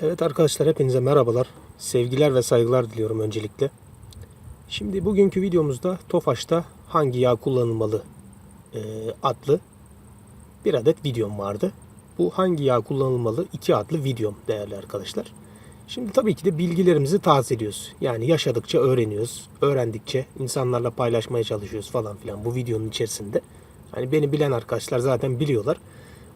Evet arkadaşlar hepinize merhabalar. Sevgiler ve saygılar diliyorum öncelikle. Şimdi bugünkü videomuzda Tofaş'ta hangi yağ kullanılmalı e, adlı bir adet videom vardı. Bu hangi yağ kullanılmalı iki adlı videom değerli arkadaşlar. Şimdi tabii ki de bilgilerimizi tazeliyoruz. Yani yaşadıkça öğreniyoruz. Öğrendikçe insanlarla paylaşmaya çalışıyoruz falan filan bu videonun içerisinde. Hani beni bilen arkadaşlar zaten biliyorlar.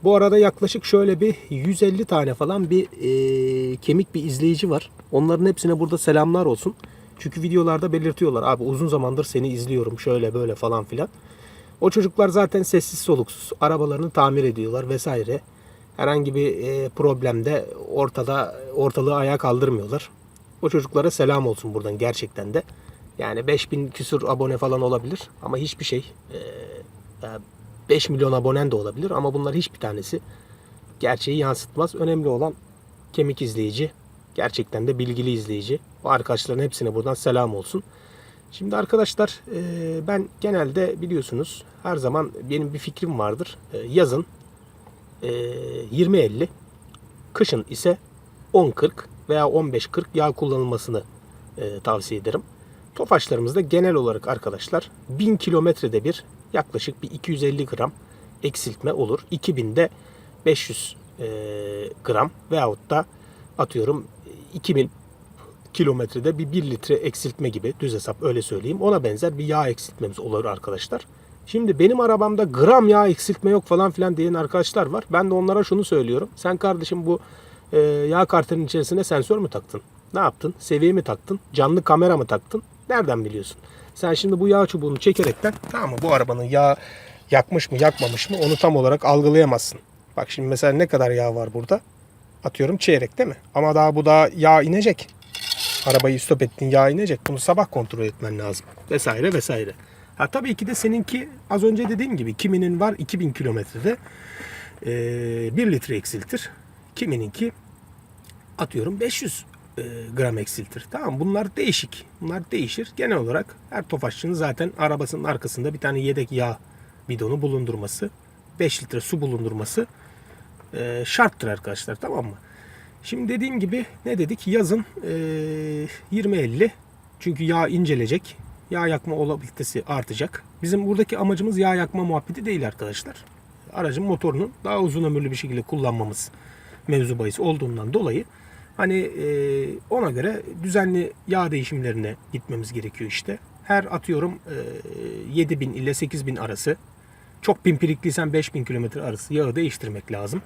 Bu arada yaklaşık şöyle bir 150 tane falan bir e, kemik bir izleyici var. Onların hepsine burada selamlar olsun. Çünkü videolarda belirtiyorlar. Abi uzun zamandır seni izliyorum şöyle böyle falan filan. O çocuklar zaten sessiz soluksuz arabalarını tamir ediyorlar vesaire. Herhangi bir e, problemde ortada ortalığı ayağa kaldırmıyorlar. O çocuklara selam olsun buradan gerçekten de. Yani 5000 küsur abone falan olabilir ama hiçbir şey e, e, 5 milyon abonen de olabilir ama bunlar hiçbir tanesi gerçeği yansıtmaz. Önemli olan kemik izleyici, gerçekten de bilgili izleyici. O arkadaşların hepsine buradan selam olsun. Şimdi arkadaşlar e, ben genelde biliyorsunuz her zaman benim bir fikrim vardır. E, Yazın e, 20-50, kışın ise 10-40 veya 15-40 yağ kullanılmasını e, tavsiye ederim. Tofaşlarımızda genel olarak arkadaşlar 1000 kilometrede bir yaklaşık bir 250 gram eksiltme olur. 2000'de 500 e, gram veyahut da atıyorum 2000 kilometrede bir 1 litre eksiltme gibi düz hesap öyle söyleyeyim. Ona benzer bir yağ eksiltmemiz olur arkadaşlar. Şimdi benim arabamda gram yağ eksiltme yok falan filan diyen arkadaşlar var. Ben de onlara şunu söylüyorum. Sen kardeşim bu e, yağ kartının içerisine sensör mü taktın? Ne yaptın? Seviye mi taktın? Canlı kamera mı taktın? Nereden biliyorsun? Sen şimdi bu yağ çubuğunu çekerekten tamam mı bu arabanın yağ yakmış mı yakmamış mı onu tam olarak algılayamazsın. Bak şimdi mesela ne kadar yağ var burada? Atıyorum çeyrek değil mi? Ama daha bu da yağ inecek. Arabayı stop ettin yağ inecek. Bunu sabah kontrol etmen lazım. Vesaire vesaire. Ha tabii ki de seninki az önce dediğim gibi kiminin var 2000 kilometrede e, 1 litre eksiltir. Kimininki atıyorum 500 e, gram eksiltir. Tamam bunlar değişik. Bunlar değişir. Genel olarak her tofaşçının zaten arabasının arkasında bir tane yedek yağ bidonu bulundurması, 5 litre su bulundurması e, şarttır arkadaşlar tamam mı? Şimdi dediğim gibi ne dedik? Yazın e, 20-50 çünkü yağ incelecek. Yağ yakma olabilitesi artacak. Bizim buradaki amacımız yağ yakma muhabbeti değil arkadaşlar. Aracın motorunu daha uzun ömürlü bir şekilde kullanmamız mevzu bahis olduğundan dolayı hani e, ona göre düzenli yağ değişimlerine gitmemiz gerekiyor işte. Her atıyorum e, 7000 ile 8000 arası çok pimpirikliysen 5000 kilometre arası yağı değiştirmek lazım.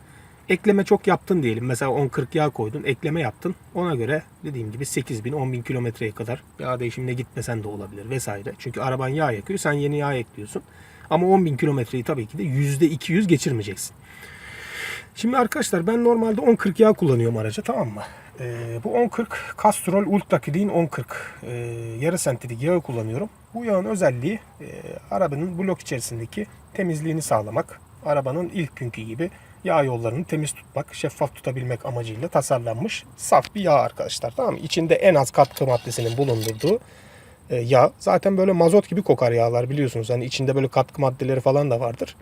Ekleme çok yaptın diyelim. Mesela 10-40 yağ koydun. Ekleme yaptın. Ona göre dediğim gibi 8000 10.000 kilometreye kadar yağ değişimine gitmesen de olabilir vesaire. Çünkü araban yağ yakıyor. Sen yeni yağ ekliyorsun. Ama 10.000 kilometreyi tabii ki de %200 geçirmeyeceksin. Şimdi arkadaşlar ben normalde 10-40 yağ kullanıyorum araca tamam mı? Ee, bu 10-40 Castrol Ultra Clean 10-40 ee, yarı sentetik yağı kullanıyorum. Bu yağın özelliği e, arabanın blok içerisindeki temizliğini sağlamak. Arabanın ilk günkü gibi yağ yollarını temiz tutmak, şeffaf tutabilmek amacıyla tasarlanmış saf bir yağ arkadaşlar. Tamam mı? İçinde en az katkı maddesinin bulundurduğu e, yağ. Zaten böyle mazot gibi kokar yağlar biliyorsunuz. Hani içinde böyle katkı maddeleri falan da vardır.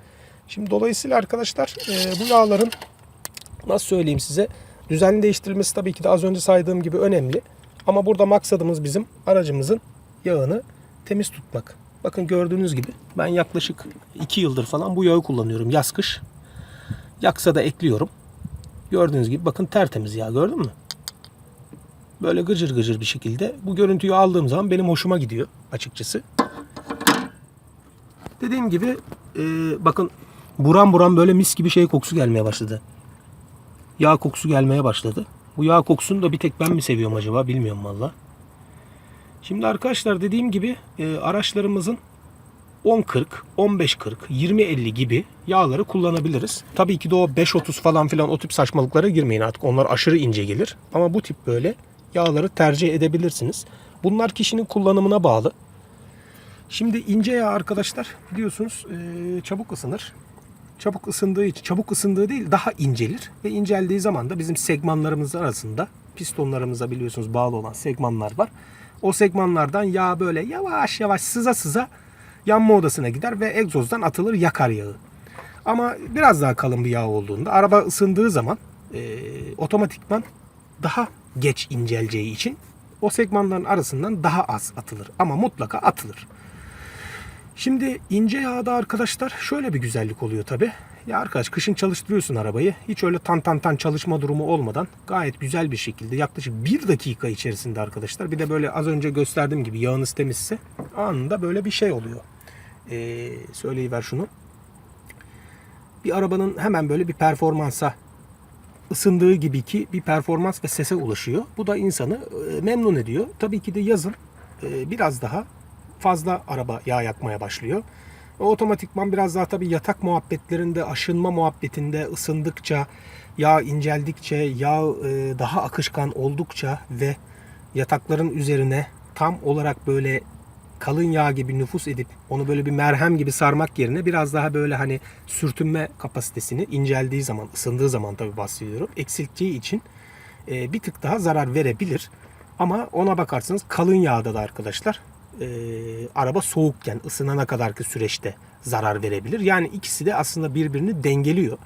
Şimdi dolayısıyla arkadaşlar e, bu yağların nasıl söyleyeyim size düzenli değiştirilmesi tabii ki de az önce saydığım gibi önemli. Ama burada maksadımız bizim aracımızın yağını temiz tutmak. Bakın gördüğünüz gibi ben yaklaşık 2 yıldır falan bu yağı kullanıyorum yaz kış. Yaksa da ekliyorum. Gördüğünüz gibi bakın tertemiz yağ gördün mü? Böyle gıcır gıcır bir şekilde bu görüntüyü aldığım zaman benim hoşuma gidiyor açıkçası. Dediğim gibi e, bakın buram buram böyle mis gibi şey kokusu gelmeye başladı. Yağ kokusu gelmeye başladı. Bu yağ kokusunu da bir tek ben mi seviyorum acaba bilmiyorum valla. Şimdi arkadaşlar dediğim gibi e, araçlarımızın 10-40, 15-40, 20-50 gibi yağları kullanabiliriz. Tabii ki de o 5-30 falan filan o tip saçmalıklara girmeyin artık. Onlar aşırı ince gelir. Ama bu tip böyle yağları tercih edebilirsiniz. Bunlar kişinin kullanımına bağlı. Şimdi ince yağ arkadaşlar biliyorsunuz e, çabuk ısınır. Çabuk ısındığı için, çabuk ısındığı değil daha incelir. Ve inceldiği zaman da bizim segmanlarımız arasında pistonlarımıza biliyorsunuz bağlı olan segmanlar var. O segmanlardan yağ böyle yavaş yavaş sıza sıza yanma odasına gider ve egzozdan atılır yakar yağı. Ama biraz daha kalın bir yağ olduğunda araba ısındığı zaman e, otomatikman daha geç inceleceği için o segmanların arasından daha az atılır. Ama mutlaka atılır. Şimdi ince yağda arkadaşlar şöyle bir güzellik oluyor tabi. Ya arkadaş kışın çalıştırıyorsun arabayı. Hiç öyle tan tan tan çalışma durumu olmadan gayet güzel bir şekilde yaklaşık bir dakika içerisinde arkadaşlar. Bir de böyle az önce gösterdiğim gibi yağınız temizse anında böyle bir şey oluyor. Ee, söyleyiver şunu. Bir arabanın hemen böyle bir performansa ısındığı gibi ki bir performans ve sese ulaşıyor. Bu da insanı e, memnun ediyor. Tabii ki de yazın e, biraz daha fazla araba yağ yakmaya başlıyor. O otomatikman biraz daha tabii yatak muhabbetlerinde, aşınma muhabbetinde ısındıkça, yağ inceldikçe, yağ e, daha akışkan oldukça ve yatakların üzerine tam olarak böyle kalın yağ gibi nüfus edip onu böyle bir merhem gibi sarmak yerine biraz daha böyle hani sürtünme kapasitesini inceldiği zaman, ısındığı zaman tabii bahsediyorum. Eksilttiği için e, bir tık daha zarar verebilir. Ama ona bakarsanız kalın yağda da arkadaşlar e, araba soğukken ısınana kadarki süreçte zarar verebilir. Yani ikisi de aslında birbirini dengeliyor.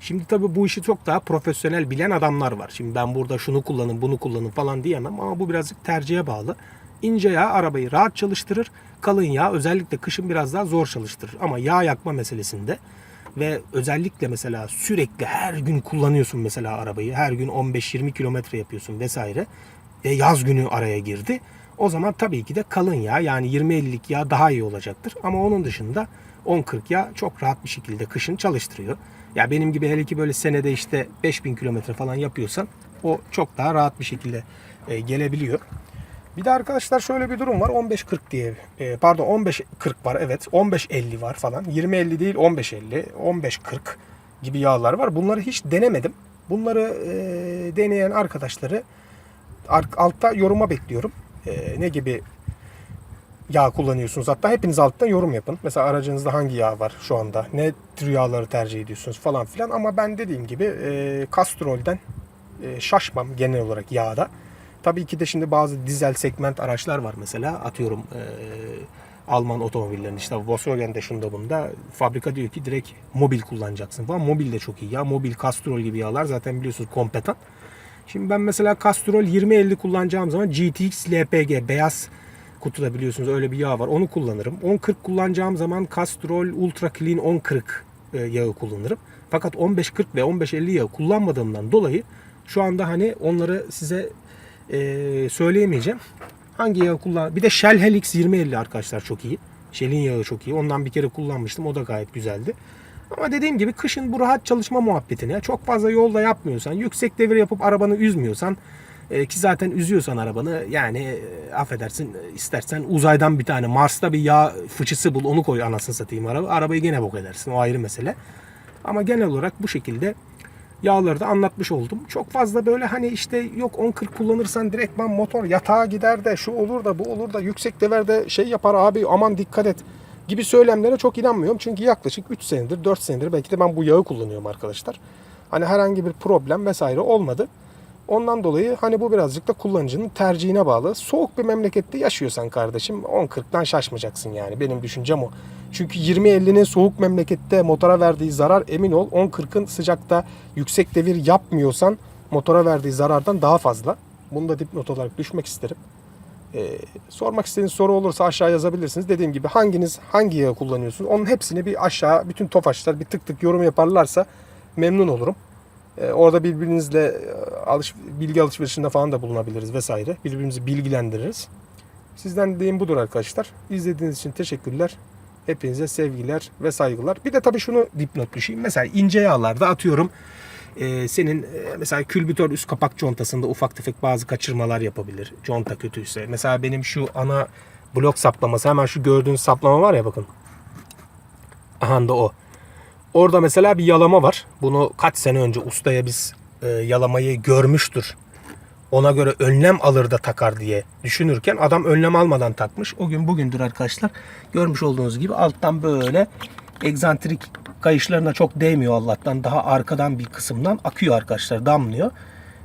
Şimdi tabii bu işi çok daha profesyonel bilen adamlar var. Şimdi ben burada şunu kullanın bunu kullanın falan diyemem ama bu birazcık tercihe bağlı. İnce yağ arabayı rahat çalıştırır. Kalın yağ özellikle kışın biraz daha zor çalıştırır. Ama yağ yakma meselesinde ve özellikle mesela sürekli her gün kullanıyorsun mesela arabayı. Her gün 15-20 kilometre yapıyorsun vesaire. Ve yaz günü araya girdi. O zaman tabii ki de kalın yağ yani 20-50'lik yağ daha iyi olacaktır. Ama onun dışında 10-40 yağ çok rahat bir şekilde kışın çalıştırıyor. Ya benim gibi hele ki böyle senede işte 5000 kilometre falan yapıyorsan o çok daha rahat bir şekilde e, gelebiliyor. Bir de arkadaşlar şöyle bir durum var. 15-40 diye. e, pardon 15-40 var evet. 15-50 var falan. 20-50 değil 15-50, 15-40 gibi yağlar var. Bunları hiç denemedim. Bunları e, deneyen arkadaşları ar- altta yoruma bekliyorum. E, ne gibi yağ kullanıyorsunuz? Hatta hepiniz alttan yorum yapın. Mesela aracınızda hangi yağ var şu anda? Ne tür yağları tercih ediyorsunuz falan filan. Ama ben dediğim gibi e, Castrol'den e, şaşmam genel olarak yağda. Tabii ki de şimdi bazı dizel segment araçlar var mesela. Atıyorum e, Alman otomobillerin işte Volkswagen'de şunda bunda fabrika diyor ki direkt mobil kullanacaksın falan. Mobil de çok iyi ya. Mobil Castrol gibi yağlar zaten biliyorsunuz kompetan. Şimdi ben mesela Castrol 2050 kullanacağım zaman GTX LPG beyaz kutuda biliyorsunuz öyle bir yağ var. Onu kullanırım. 1040 kullanacağım zaman Castrol Ultra Clean 1040 e, yağı kullanırım. Fakat 1540 ve 1550 yağı kullanmadığımdan dolayı şu anda hani onları size e, söyleyemeyeceğim. Hangi yağı kullan? Bir de Shell Helix 2050 arkadaşlar çok iyi. Shell'in yağı çok iyi. Ondan bir kere kullanmıştım. O da gayet güzeldi. Ama dediğim gibi kışın bu rahat çalışma muhabbetine çok fazla yolda yapmıyorsan, yüksek devir yapıp arabanı üzmüyorsan e, ki zaten üzüyorsan arabanı yani e, affedersin istersen uzaydan bir tane Mars'ta bir yağ fıçısı bul onu koy anasını satayım araba. Arabayı gene bok edersin o ayrı mesele. Ama genel olarak bu şekilde yağları da anlatmış oldum. Çok fazla böyle hani işte yok 10-40 kullanırsan direktman motor yatağa gider de şu olur da bu olur da yüksek deverde şey yapar abi aman dikkat et gibi söylemlere çok inanmıyorum. Çünkü yaklaşık 3 senedir 4 senedir belki de ben bu yağı kullanıyorum arkadaşlar. Hani herhangi bir problem vesaire olmadı. Ondan dolayı hani bu birazcık da kullanıcının tercihine bağlı. Soğuk bir memlekette yaşıyorsan kardeşim 10-40'dan şaşmayacaksın yani. Benim düşüncem o. Çünkü 20-50'nin soğuk memlekette motora verdiği zarar emin ol 10-40'ın sıcakta yüksek devir yapmıyorsan motora verdiği zarardan daha fazla. Bunu da dipnot olarak düşmek isterim. Ee, sormak istediğiniz soru olursa aşağı yazabilirsiniz. Dediğim gibi hanginiz hangi yağı kullanıyorsunuz? Onun hepsini bir aşağı bütün tofaşlar bir tık tık yorum yaparlarsa memnun olurum. Ee, orada birbirinizle e, alış, bilgi alışverişinde falan da bulunabiliriz vesaire. Birbirimizi bilgilendiririz. Sizden dediğim budur arkadaşlar. İzlediğiniz için teşekkürler. Hepinize sevgiler ve saygılar. Bir de tabii şunu dipnot düşeyim. Mesela ince yağlarda atıyorum e, senin e, mesela külbütör üst kapak contasında ufak tefek bazı kaçırmalar yapabilir. Conta kötüyse. Mesela benim şu ana blok saplaması hemen şu gördüğünüz saplama var ya bakın. Aha da o. Orada mesela bir yalama var. Bunu kaç sene önce ustaya biz e, yalamayı görmüştür. Ona göre önlem alır da takar diye düşünürken adam önlem almadan takmış. O gün bugündür arkadaşlar. Görmüş olduğunuz gibi alttan böyle egzantrik kayışlarına çok değmiyor Allah'tan. Daha arkadan bir kısımdan akıyor arkadaşlar damlıyor.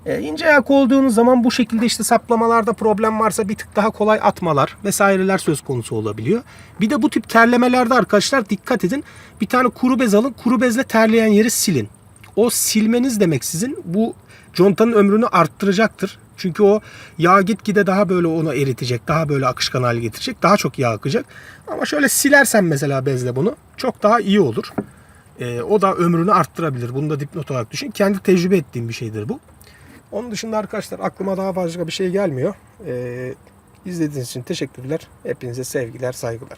E, ince ayak olduğunuz zaman bu şekilde işte saplamalarda problem varsa bir tık daha kolay atmalar vesaireler söz konusu olabiliyor. Bir de bu tip terlemelerde arkadaşlar dikkat edin. Bir tane kuru bez alın. Kuru bezle terleyen yeri silin. o silmeniz demek sizin bu contanın ömrünü arttıracaktır. Çünkü o yağ gitgide daha böyle onu eritecek, daha böyle akışkan hale getirecek, daha çok yağ akacak. Ama şöyle silersen mesela bezle bunu çok daha iyi olur. Ee, o da ömrünü arttırabilir. Bunu da dipnot olarak düşün. Kendi tecrübe ettiğim bir şeydir bu. Onun dışında arkadaşlar aklıma daha fazla bir şey gelmiyor. Ee, izlediğiniz için teşekkürler. Hepinize sevgiler, saygılar.